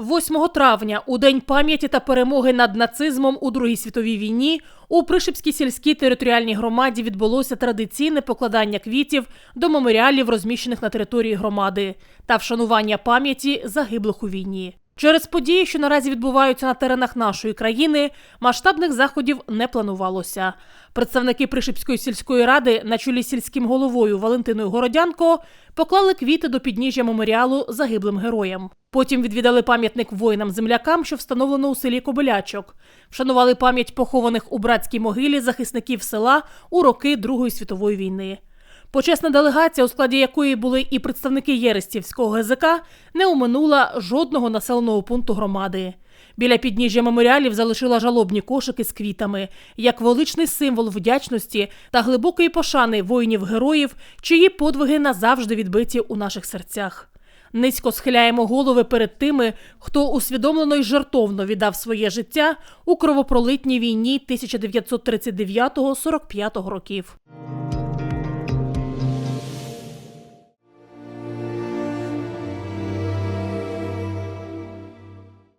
8 травня, у день пам'яті та перемоги над нацизмом у Другій світовій війні, у Пришипській сільській територіальній громаді відбулося традиційне покладання квітів до меморіалів, розміщених на території громади, та вшанування пам'яті загиблих у війні. Через події, що наразі відбуваються на теренах нашої країни, масштабних заходів не планувалося. Представники Пришипської сільської ради на чолі з сільським головою Валентиною Городянко поклали квіти до підніжжя меморіалу загиблим героям. Потім відвідали пам'ятник воїнам-землякам, що встановлено у селі Кобилячок. Вшанували пам'ять похованих у братській могилі захисників села у роки Другої світової війни. Почесна делегація, у складі якої були і представники Єрестівського ГЗК, не оминула жодного населеного пункту громади. Біля підніжжя меморіалів залишила жалобні кошики з квітами, як величний символ вдячності та глибокої пошани воїнів-героїв, чиї подвиги назавжди відбиті у наших серцях. Низько схиляємо голови перед тими, хто усвідомлено й жертовно віддав своє життя у кровопролитній війні 1939-45 років.